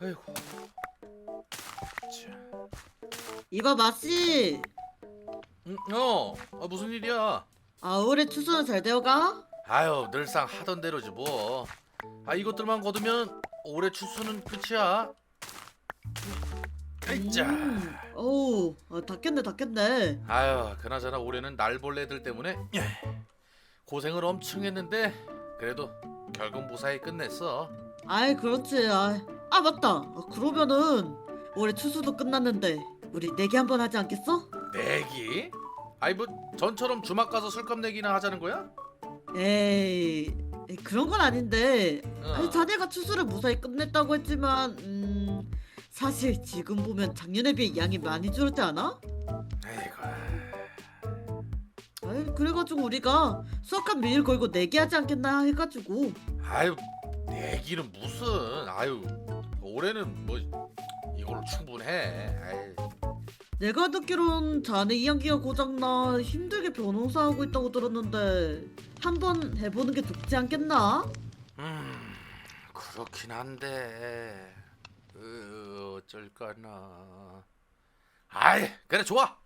아이고. 자. 이봐 마씨 응, 어, 아, 무슨 일이야? 아 올해 추수는 잘 되어가? 아유, 늘상 하던 대로지 뭐. 아, 이것들만 거두면 올해 추수는 끝이야. 아이짜. 음, 어우 아, 닦겠네 닦겠네 아유, 그나저나 올해는 날벌레들 때문에 예, 고생을 엄청 했는데 그래도 결국 무사히 끝냈어. 아이 그렇지 아, 아 맞다 아, 그러면은 올해 추수도 끝났는데 우리 내기 한번 하지 않겠어? 내기? 아이 뭐 전처럼 주막 가서 술값 내기나 하자는 거야? 에이 에이, 그런 건 아닌데 어. 아니 자네가 추수를 무사히 끝냈다고 했지만 음 사실 지금 보면 작년에 비해 양이 많이 줄었지 않아? 아이 그래가지고 우리가 수확한 밀 걸고 내기하지 않겠나 해가지고. 아유 내기는 무슨. 아유 올해는 뭐 이걸로 충분해. 아이, 내가 듣기론 자네 이양기가 고장나 힘들게 변호사 하고 있다고 들었는데 한번 해보는 게 좋지 않겠나? 음 그렇긴 한데. 으, 어쩔까나. 아이 그래 좋아.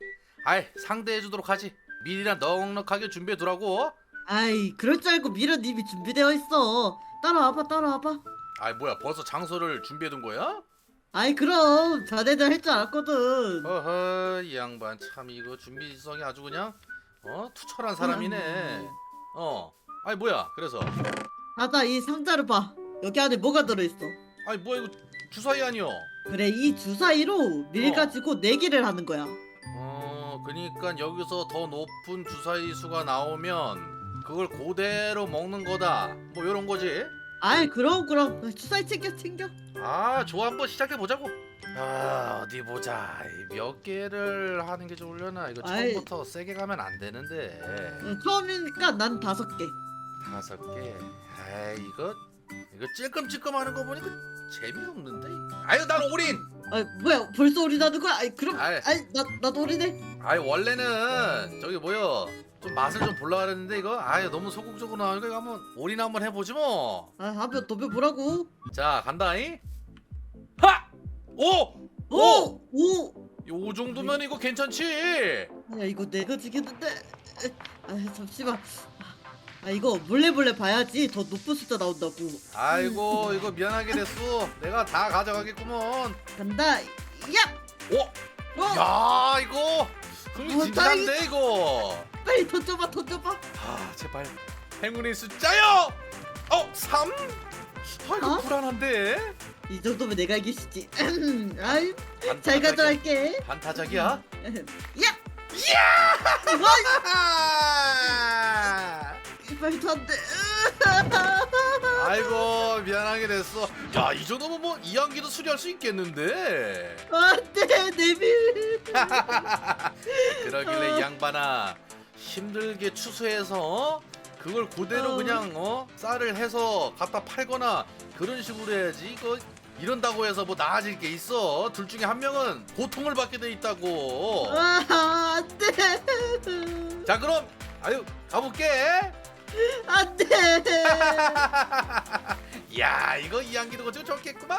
아이 상대해주도록 하지. 미리나 넉넉하게 준비해두라고. 아이 그럴 줄 알고 밀은 이미 준비되어 있어. 따라와봐 따라와봐. 아이 뭐야 벌써 장소를 준비해둔 거야? 아이 그럼. 자네들 할 줄 알았거든. 어허 이 양반 참 이거 준비성이 아주 그냥 어 투철한 사람이네. 어. 아이 뭐야 그래서? 자자 이 상자를 봐. 여기 안에 뭐가 들어있어? 아이 뭐야 이거 주사위 아니여 그래 이 주사위로 밀 어. 가지고 내기를 하는 거야. 어 그니까 여기서 더 높은 주사위 수가 나오면 그걸 그대로 먹는 거다. 뭐 요런 거지? 아이 그럼 그럼. 주사위 챙겨 챙겨. 아 좋아. 한번 시작해 보자고. 아 어디 보자. 이몇 개를 하는 게 좋으려나? 이거 아이. 처음부터 세게 가면 안 되는데. 어, 처음이니까 난 다섯 개. 다섯 개. 아 이거 이거 찔끔찔끔 하는 거 보니까 재미없는데. 아유 난 올인. 아 뭐야 벌써 나는 거야? 아이 그럼 아이. 아이 나 나도 우리네 아이 원래는 저기 뭐요 좀 맛을 좀 볼라 그랬는데 이거 아유 너무 소극적으로 나오니까 이거 한번 올인 한번 해보지 뭐. 아 한번 덤벼보라고 자 간다잉. 하! 오! 오! 오! 요 정도면 이거 괜찮지? 야 이거 내가 지겠는데 아 잠시만 아 이거 몰래 몰래 봐야지 더 높은 숫자 나온다고 아이고 이거 미안하게 됐어. 내가 다 가져가겠구먼. 간다 야! 오! 어! 야 이거 어, 흥미진진한데 이거. 빨리 던져봐 던져봐 아 제발 행운의 숫자요. 어 3? 아 이거 어? 불안한데. 이 정도면 내가 이기시지 아이 반타작이야. 잘 가져갈게 반타작이야. 야! 와 말도 안 돼 아이고 미안하게 됐어. 야 이 정도면 뭐 이양기도 수리할 수 있겠는데. 안 돼 내밀 그러길래 어. 이 양반아 힘들게 추수해서 그걸 그대로 어. 그냥 어 쌀을 해서 갖다 팔거나 그런 식으로 해야지 이거 이런다고 해서 뭐 나아질 게 있어 둘 중에 한 명은 고통을 받게 돼 있다고 아 안 돼 자 그럼 아유 가볼게 안돼. 야 이거 이양기도 거치고 좋겠구만